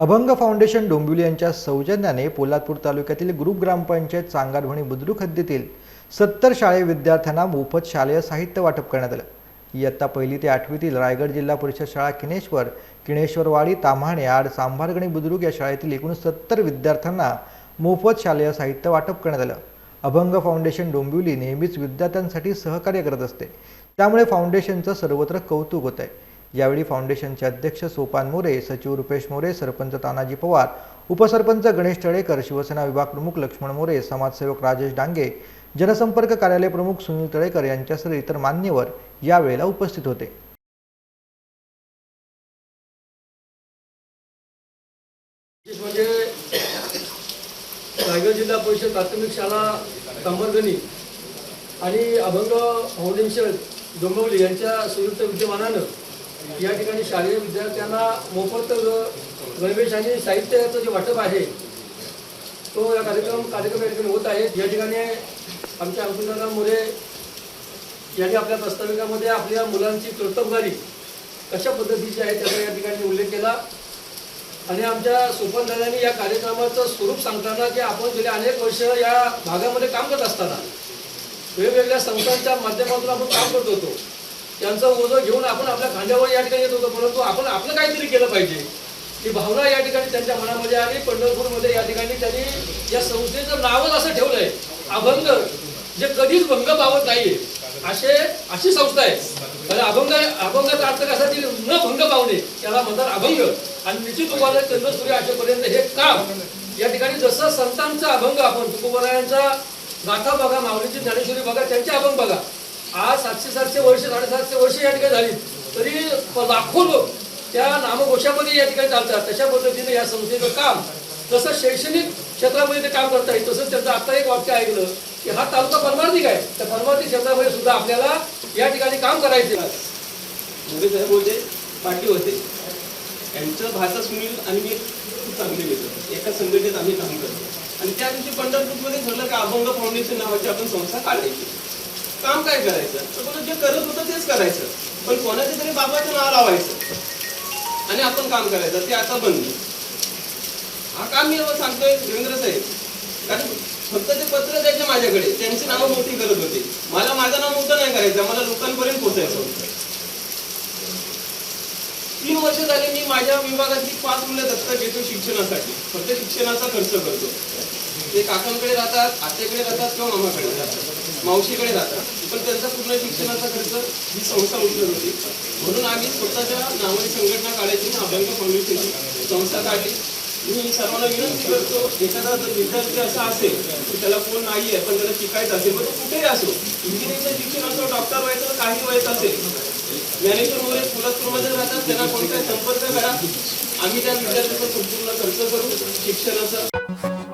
अभंग फाउंडेशन डोंबिवली यांच्या सौजन्याने पोलादपूर तालुक्यातील ग्रुप ग्रामपंचायत चांगारभणी बुद्रुक हद्दीतील सत्तर शाळे विद्यार्थ्यांना मोफत शालेय साहित्य वाटप करण्यात आलं. इयत्ता पहिली ते आठवीतील रायगड जिल्हा परिषद शाळा किनेश्वर किणेश्वरवाडी ताम्हाणे आड सांभारगणी बुद्रुक या शाळेतील एकूण सत्तर विद्यार्थ्यांना मोफत शालेय साहित्य वाटप करण्यात आलं. अभंग फाउंडेशन डोंबिवली नेहमीच विद्यार्थ्यांसाठी सहकार्य करत असते. त्यामुळे फाउंडेशनचं सर्वत्र कौतुक होत आहे यावेळी फाउंडेशनचे अध्यक्ष सोपान मोरे सचिव रुपेश मोरे सरपंच तानाजी पवार उपसरपंच गणेश तळेकर शिवसेना विभाग प्रमुख लक्ष्मण मोरे समाजसेवक राजेश डांगे जनसंपर्क कार्यालय प्रमुख सुनील तळेकर यांच्यासह इतर मान्यवर यावेळेला उपस्थित होते. म्हणजे रायगड जिल्हा परिषद प्राथमिक शाळा संवर्धनी आणि अभंग फाउंडेशन डोंबिवली यांच्या संयुक्त विद्यमानानं या ठिकाणी शालेय विद्यार्थ्यांना मोफत गणवेश आणि साहित्याचं जे वाटप आहे तो या कार्यक्रम कार्यक्रम या ठिकाणी होत आहे. या ठिकाणी आमच्या अंकुशदादा मोरे यांनी आपल्या प्रस्ताविकामध्ये आपल्या मुलांची कर्तबगारी कशा पद्धतीची आहे त्याचा या ठिकाणी उल्लेख केला. आणि आमच्या सुपरदादांनी या कार्यक्रमाचं स्वरूप सांगताना की आपण गेले अनेक वर्ष या भागामध्ये काम करत असताना वेगवेगळ्या संस्थांच्या माध्यमातून आपण काम करत होतो. त्यांचा ओझं घेऊन आपण आपल्या खांद्यावर या ठिकाणी येत होतो परंतु आपण आपलं काहीतरी केलं पाहिजे. ही भावना या ठिकाणी त्यांच्या मनामध्ये आली पंढरपूरमध्ये या ठिकाणी त्यांनी या संस्थेचं नावच असं ठेवलंय अभंग जे कधीच भंग पावत नाहीये. असे अशी संस्था आहे. अभंग अभंगाचा अर्थ कसा ती न भंग पावणे त्याला म्हणतात अभंग. आणि निश्चित तुम्हाला चंद्र सूर्य असेपर्यंत हे काम. या ठिकाणी जसं संतांचा अभंग आपण तुकोबरायांचा गाथा बघा माऊलीची ज्ञानेश्वरी बघा त्यांचे अभंग बघा. आज सातशे सातशे वर्ष साडेसातशे वर्ष या ठिकाणी झाली. तरी लाखो लोक त्या नामघोषामध्ये या ठिकाणी चालतात. तशा पद्धतीने या संस्थेचं काम जसं शैक्षणिक क्षेत्रामध्ये ते काम करता येईल तसंच त्यांचं आता एक वाक्य ऐकलं की हा तालुका परमार्थिक आहे. त्या परमार्थिक क्षेत्रामध्ये सुद्धा आपल्याला या ठिकाणी काम करायचे आहे. मोरे होते पाटील होते. यांचं भाषा सुनील आणि मी खूप चांगले मित्र. एका संघटनेत आम्ही काम करतो. आणि त्या दिवशी पंढरपूरमध्ये ठरलं का अभंग फाउंडेशन नावाची आपण संस्था काढायची. काम काय करायचं? तर जे करत होतं तेच करायचं. पण कोणाच्या तरी बाबाचं नाव लावायचं. आणि आपण काम करायचं. ते आता बंद. हा काम मी सांगतोय देवेंद्र साहेब. कारण फक्त ते पत्र द्यायचे माझ्याकडे. त्यांची नावं मोठी करत होते. मला माझं नाव मोठं नाही करायचं. मला लोकांपर्यंत पोचायचं होतं. तीन वर्ष झाले मी माझ्या विभागातली पाच मुलं दत्तक घेतो शिक्षणासाठी. फक्त शिक्षणाचा खर्च करतो. ते काकांकडे राहतात आत्याकडे राहतात किंवा मामाकडे राहतात. मावशीकडे जातात. पण त्यांचा पूर्ण शिक्षणाचा खर्च ही संस्था उचलत होती. म्हणून आम्ही स्वतःच्या नावाने संघटना काढायची अभ्यंग फाउंडेशनची संस्था काढली. मी सर्वांना विनंती करतो एखादा जर विद्यार्थी असा असेल की त्याला कोण नाही आहे पण त्याला शिकायचं असेल मग कुठेही असो इंजिनिअरिंगचं शिक्षण असो डॉक्टर व्हायचं काही व्हायचं असेल ज्ञानेश्वर वगैरे पुलापूरमध्ये राहतात त्यांना कोणताही संपर्क करा. आम्ही त्या विद्यार्थ्याचा संपूर्ण खर्च करू शिक्षणाचा.